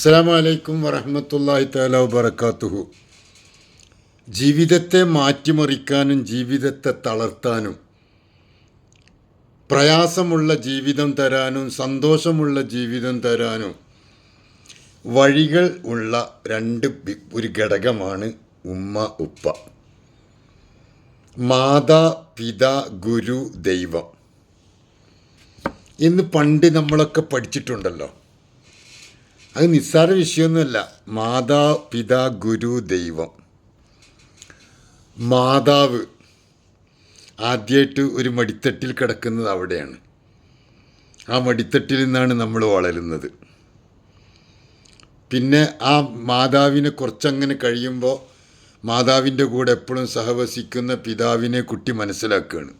അസ്സാം വലൈക്കും വറഹമത്തല്ലാഹി താല വബർക്കാത്തുഹു ജീവിതത്തെ മാറ്റിമറിക്കാനും ജീവിതത്തെ തളർത്താനും പ്രയാസമുള്ള ജീവിതം തരാനും സന്തോഷമുള്ള ജീവിതം തരാനും വഴികൾ ഉള്ള രണ്ട് ഒരു ഘടകമാണ് ഉമ്മ ഉപ്പ. മാതാ പിത ഗുരു ദൈവം. ഇന്ന് പണ്ട് നമ്മളൊക്കെ പഠിച്ചിട്ടുണ്ടല്ലോ. അത് നിസ്സാര വിഷയമൊന്നുമല്ല. മാതാ പിതാ ഗുരു ദൈവം. മാതാവ് ആദ്യമായിട്ട് ഒരു മടിത്തട്ടിൽ കിടക്കുന്നത് അവിടെയാണ്. ആ മടിത്തട്ടിൽ നിന്നാണ് നമ്മൾ വളരുന്നത്. പിന്നെ ആ മാതാവിനെ കുറച്ചങ്ങനെ കഴിയുമ്പോൾ മാതാവിന്റെ കൂടെ എപ്പോഴും സഹവസിക്കുന്ന പിതാവിനെ കുട്ടി മനസ്സിലാക്കുകയാണ്.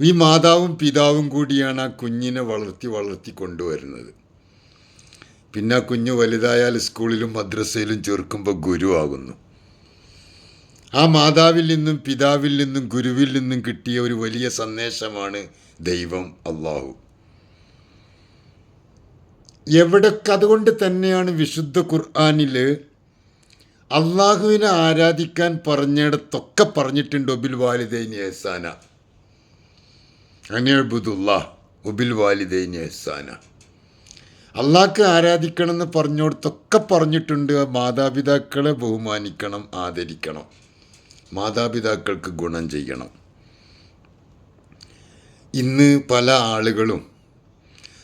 ഈ മാതാവും പിതാവും കൂടിയാണ് ആ കുഞ്ഞിനെ വളർത്തി വളർത്തി കൊണ്ടുവരുന്നത്. പിന്നെ കുഞ്ഞ് വലുതായാൽ സ്കൂളിലും മദ്രസയിലും ചേർക്കുമ്പോൾ ഗുരുവാകുന്നു ആ മാതാവിൽ നിന്നും പിതാവിൽ നിന്നും ഗുരുവിൽ നിന്നും കിട്ടിയ ഒരു വലിയ സന്ദേശമാണ് ദൈവം അള്ളാഹു എവിടൊക്കെ അതുകൊണ്ട് തന്നെയാണ് വിശുദ്ധ ഖുർആാനിൽ അള്ളാഹുവിനെ ആരാധിക്കാൻ പറഞ്ഞിടത്തൊക്കെ പറഞ്ഞിട്ടുണ്ട് ഒബിൽ വാലിദൈനി എഹ്സാന. അനിയബുദുല്ലാ ഒബിൽ വാലിദൈൻ എഹ്സാന. അള്ളാഹ്ക്ക് ആരാധിക്കണം എന്ന് പറഞ്ഞോടത്തൊക്കെ പറഞ്ഞിട്ടുണ്ട്. മാതാപിതാക്കളെ ബഹുമാനിക്കണം ആദരിക്കണം. മാതാപിതാക്കൾക്ക് ഗുണം ചെയ്യണം. ഇന്ന് പല ആളുകളും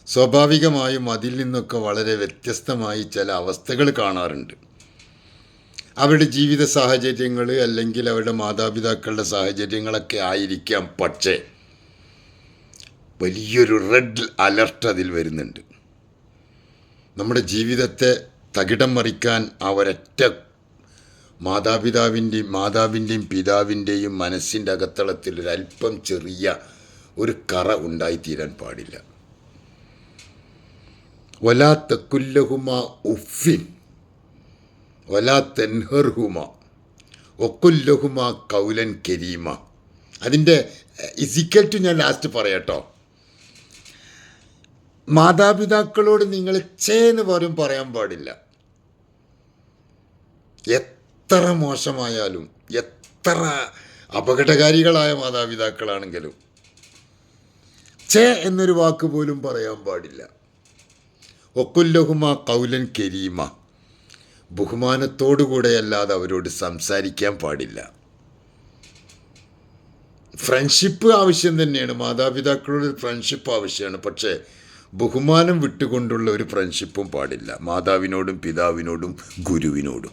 സ്വാഭാവികമായും അതിൽ നിന്നൊക്കെ വളരെ വ്യത്യസ്തമായി ചില അവസ്ഥകൾ കാണാറുണ്ട്. അവരുടെ ജീവിത സാഹചര്യങ്ങൾ അല്ലെങ്കിൽ അവരുടെ മാതാപിതാക്കളുടെ സാഹചര്യങ്ങളൊക്കെ ആയിരിക്കാം പക്ഷേ വലിയൊരു റെഡ് അലർട്ട് അതിൽ വരുന്നുണ്ട്. നമ്മുടെ ജീവിതത്തെ തകിടം മറിക്കാൻ ആ ഒരൊറ്റ മാതാപിതാവിന്റെയും മാതാവിന്റെയും പിതാവിന്റെയും മനസ്സിന്റെ അകത്തളത്തിൽ ഒരല്പം ചെറിയ ഒരു കറ ഉണ്ടായിത്തീരാൻ പാടില്ല. വലാ തക്കുല്ലഹുമ ഉഫിൻ വലാ തെൻഹർഹുമ ഒക്കുല്ലഹുമ കൗലൻ കരീമ. അതിന്റെ ഇസിക്കൽ ടു ഞാൻ ലാസ്റ്റ് പറയാട്ടോ. മാതാപിതാക്കളോട് നിങ്ങൾ ചേ എന്ന് പോലും പറയാൻ പാടില്ല. എത്ര മോശമായാലും എത്ര അപകടകാരികളായ മാതാപിതാക്കളാണെങ്കിലും ചേ എന്നൊരു വാക്ക് പോലും പറയാൻ പാടില്ല. ഒക്കുല്ലഹുമ കൗലൻ കരീമ. ബഹുമാനത്തോടുകൂടെയല്ലാതെ അവരോട് സംസാരിക്കാൻ പാടില്ല. ഫ്രണ്ട്ഷിപ്പ് ആവശ്യം തന്നെയാണ്. മാതാപിതാക്കളോട് ഫ്രണ്ട്ഷിപ്പ് ആവശ്യമാണ്. പക്ഷേ ബഹുമാനം വിട്ടുകൊണ്ടുള്ള ഒരു ഫ്രണ്ട്ഷിപ്പും പാടില്ല. മാതാവിനോടും പിതാവിനോടും ഗുരുവിനോടും.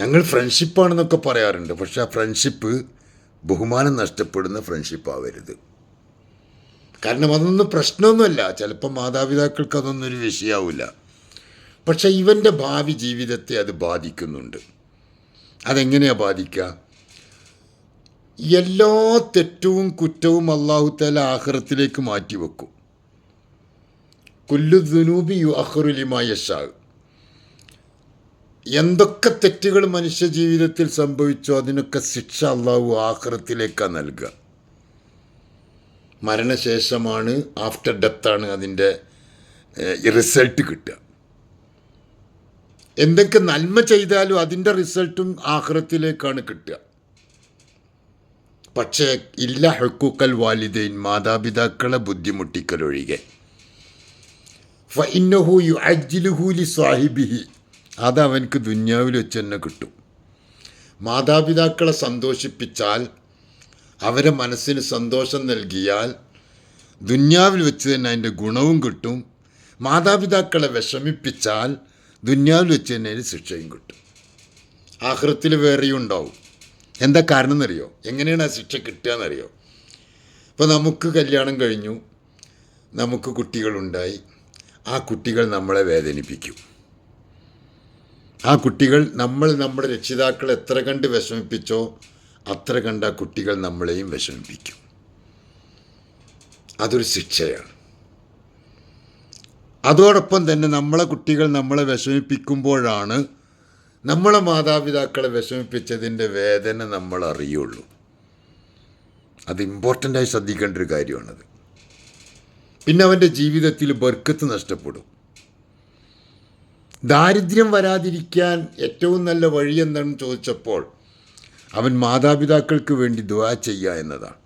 ഞങ്ങൾ ഫ്രണ്ട്ഷിപ്പാണെന്നൊക്കെ പറയാറുണ്ട്. പക്ഷെ ആ ഫ്രണ്ട്ഷിപ്പ് ബഹുമാനം നഷ്ടപ്പെടുന്ന ഫ്രണ്ട്ഷിപ്പ് ആവരുത്. കാരണം അതൊന്നും പ്രശ്നമൊന്നുമല്ല. ചിലപ്പോൾ മാതാപിതാക്കൾക്ക് അതൊന്നും ഒരു വിഷയമാവില്ല പക്ഷേ ഇവന്റെ ഭാവി ജീവിതത്തെ അത് ബാധിക്കുന്നുണ്ട്. അതെങ്ങനെയാണ് ബാധിക്കുക? എല്ലാ തെറ്റവും കുറ്റവും അള്ളാഹുത്താല ആഹ്റത്തിലേക്ക് മാറ്റിവെക്കും. കുല്ലു ദുനൂബി യു അഹ്റുലിമായ ഷാവ് എന്തൊക്കെ തെറ്റുകൾ മനുഷ്യ ജീവിതത്തിൽ സംഭവിച്ചോ അതിനൊക്കെ ശിക്ഷ അള്ളാഹു ആഹ്റത്തിലേക്കാണ് നൽകുക മരണശേഷമാണ് ആഫ്റ്റർ ഡെത്താണ് അതിന്റെ റിസൾട്ട് കിട്ടുക. എന്തൊക്കെ നന്മ ചെയ്താലും അതിന്റെ റിസൾട്ടും ആഹ്റത്തിലേക്കാണ് കിട്ടുക. പക്ഷേ ഇല്ല ഹക്കൂക്കൽ വാലിദൈൻ മാതാപിതാക്കളെ ബുദ്ധിമുട്ടിക്കലൊഴികെ. ഫഇന്നഹു യു അജ്ജിലുഹൂലി ദുന്യാവിൽ വെച്ച് തന്നെ കിട്ടും. മാതാപിതാക്കളെ സന്തോഷിപ്പിച്ചാൽ അവരെ മനസ്സിന് സന്തോഷം നൽകിയാൽ ദുന്യാവിൽ വെച്ച് തന്നെ അതിന്റെ ഗുണവും കിട്ടും. മാതാപിതാക്കളെ വിഷമിപ്പിച്ചാൽ ദുന്യാവിൽ വെച്ച് തന്നെ ശിക്ഷയും കിട്ടും. ആഹൃത്തിൽ വേറെയും ഉണ്ടാവും. എന്താ കാരണം എന്നറിയോ എങ്ങനെയാണ് ആ ശിക്ഷ കിട്ടുക എന്നറിയോ ഇപ്പോൾ നമുക്ക് കല്യാണം കഴിഞ്ഞു. നമുക്ക് കുട്ടികളുണ്ടായി. ആ കുട്ടികൾ നമ്മളെ വേദനിപ്പിക്കും. ആ കുട്ടികൾ നമ്മൾ നമ്മുടെ രക്ഷിതാക്കളെ എത്ര കണ്ട് വിഷമിപ്പിച്ചോ അത്ര കണ്ട് കുട്ടികൾ നമ്മളെയും വിഷമിപ്പിക്കും. അതൊരു ശിക്ഷയാണ്. അതോടൊപ്പം തന്നെ നമ്മളെ കുട്ടികൾ നമ്മളെ വിഷമിപ്പിക്കുമ്പോഴാണ് നമ്മളെ മാതാപിതാക്കളെ വിഷമിപ്പിച്ചതിന്റെ വേദന നമ്മൾ അറിയുള്ളൂ. അത് ഇമ്പോർട്ടന്റായി ശ്രദ്ധിക്കേണ്ട ഒരു കാര്യമാണത്. പിന്നെ അവന്റെ ജീവിതത്തിൽ ബർക്കത്ത് നഷ്ടപ്പെടും. ദാരിദ്ര്യം വരാതിരിക്കാൻ ഏറ്റവും നല്ല വഴി എന്താണെന്ന് ചോദിച്ചപ്പോൾ അവൻ മാതാപിതാക്കൾക്ക് വേണ്ടി ദുആ ചെയ്യുക എന്നതാണ്.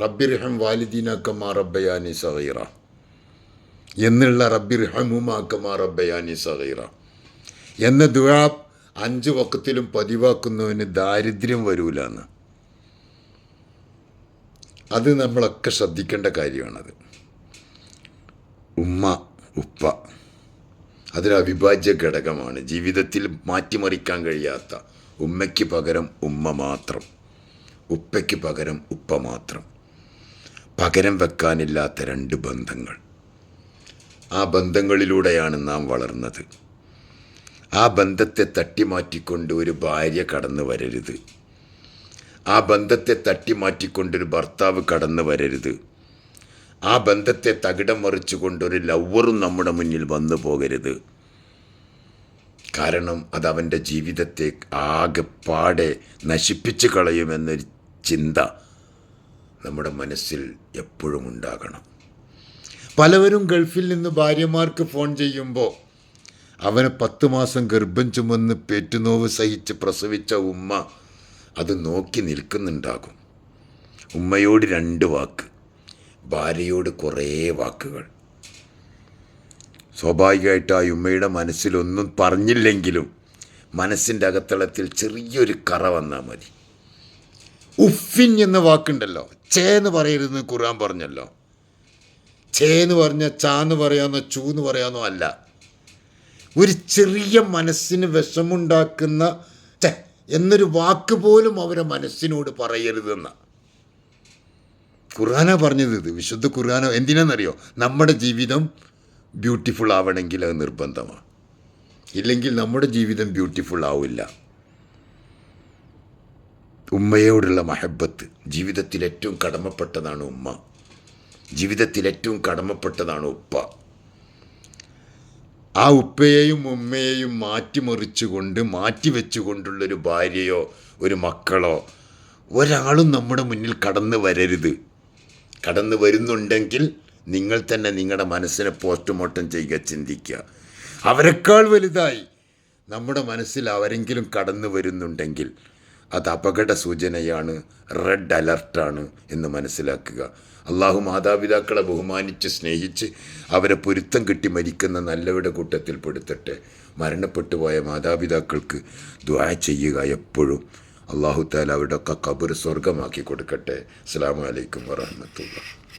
റബ്ബിർഹം വാലിദീനക്കമാ റബ്ബയാനി സഹീറ എന്നുള്ള റബ്ബിർഹമുമാക്കമാ റബ്ബയാനി സഹീറ എന്ന ദുആ അഞ്ച് വക്കത്തിലും പതിവാക്കുന്നവന് ദാരിദ്ര്യം വരൂല എന്ന് അത് നമ്മളൊക്കെ ശ്രദ്ധിക്കേണ്ട കാര്യമാണത്. ഉമ്മ ഉപ്പ അതൊരു ഘടകമാണ്. ജീവിതത്തിൽ മാറ്റിമറിക്കാൻ കഴിയാത്ത ഉമ്മയ്ക്ക് പകരം ഉമ്മ മാത്രം ഉപ്പയ്ക്ക് പകരം ഉപ്പ മാത്രം. പകരം വെക്കാനില്ലാത്ത രണ്ട് ബന്ധങ്ങൾ. ആ ബന്ധങ്ങളിലൂടെയാണ് നാം വളർന്നത്. ആ ബന്ധത്തെ തട്ടിമാറ്റിക്കൊണ്ട് ഒരു ഭാര്യ കടന്നു വരരുത്. ആ ബന്ധത്തെ തട്ടിമാറ്റിക്കൊണ്ടൊരു ഭർത്താവ് കടന്നു വരരുത്. ആ ബന്ധത്തെ തകിടം മറിച്ചുകൊണ്ടൊരു ലവറും നമ്മുടെ മുന്നിൽ വന്നു പോകരുത്. കാരണം അത് അവന്റെ ജീവിതത്തെ ആകെപ്പാടെ നശിപ്പിച്ചു കളയുമെന്നൊരു ചിന്ത നമ്മുടെ മനസ്സിൽ എപ്പോഴും ഉണ്ടാകണം. പലവരും ഗൾഫിൽ നിന്ന് ഭാര്യമാർക്ക് ഫോൺ ചെയ്യുമ്പോൾ അവനെ പത്ത് മാസം ഗർഭം ചുമന്ന് പേറ്റുനോവ് സഹിച്ച് പ്രസവിച്ച ഉമ്മ അത് നോക്കി നിൽക്കുന്നുണ്ടാകും. ഉമ്മയോട് രണ്ട് വാക്ക് ഭാര്യയോട് കുറേ വാക്കുകൾ. സ്വാഭാവികമായിട്ട് ആ ഉമ്മയുടെ മനസ്സിലൊന്നും പറഞ്ഞില്ലെങ്കിലും മനസ്സിന്റെ അകത്തളത്തിൽ ചെറിയൊരു കറ വന്നാൽ മതി. ഉഫിൻ എന്ന വാക്കുണ്ടല്ലോ. ചേ എന്ന് പറയരുതെന്ന് ഖുർആൻ പറഞ്ഞല്ലോ. ചേ എന്ന് പറഞ്ഞ ചാന്ന് ചൂ എന്ന് പറയാമെന്നോ അല്ല. ഒരു ചെറിയ മനസ്സിന് വിഷമുണ്ടാക്കുന്ന എന്നൊരു വാക്ക് പോലും അവരെ മനസ്സിനോട് പറയരുതെന്ന്. ഖുർആന പറഞ്ഞത് ഇത് വിശുദ്ധ ഖുർആന? എന്തിനാണെന്നറിയോ നമ്മുടെ ജീവിതം ബ്യൂട്ടിഫുൾ ആവണമെങ്കിൽ അത് നിർബന്ധമാണ്. ഇല്ലെങ്കിൽ നമ്മുടെ ജീവിതം ബ്യൂട്ടിഫുൾ ആവില്ല. ഉമ്മയോടുള്ള മഹബത്ത് ജീവിതത്തിൽ ഏറ്റവും കടമപ്പെട്ടതാണ് ഉമ്മ. ജീവിതത്തിൽ ഏറ്റവും കടമപ്പെട്ടതാണ് ഉപ്പ. ആ ഉപ്പയെയും ഉമ്മയെയും മാറ്റിമറിച്ചുകൊണ്ട് മാറ്റിവെച്ചുകൊണ്ടുള്ളൊരു ഭാര്യയോ ഒരു മക്കളോ ഒരാളും നമ്മുടെ മുന്നിൽ കടന്നു വരരുത്. കടന്നു വരുന്നുണ്ടെങ്കിൽ നിങ്ങൾ തന്നെ നിങ്ങളുടെ മനസ്സിനെ പോസ്റ്റ്മോർട്ടം ചെയ്യുക ചിന്തിക്കുക. അവരെക്കാൾ വലുതായി നമ്മുടെ മനസ്സിൽ അവരെങ്കിലും കടന്നു വരുന്നുണ്ടെങ്കിൽ അത് അപകട സൂചനയാണ് റെഡ് അലർട്ടാണ് എന്ന് മനസ്സിലാക്കുക. അള്ളാഹു മാതാപിതാക്കളെ ബഹുമാനിച്ച് സ്നേഹിച്ച് അവരെ പൊരുത്തം കിട്ടി മരിക്കുന്ന നല്ലവരുടെ കൂട്ടത്തിൽ പെടുത്തട്ടെ. മരണപ്പെട്ടു പോയ മാതാപിതാക്കൾക്ക് ദ്വാ ചെയ്യുക എപ്പോഴും അള്ളാഹു താല അവരുടെ ഒക്കെ കബർ സ്വർഗമാക്കി കൊടുക്കട്ടെ. അസ്സാം വലൈക്കും വറഹമത്തുള്ള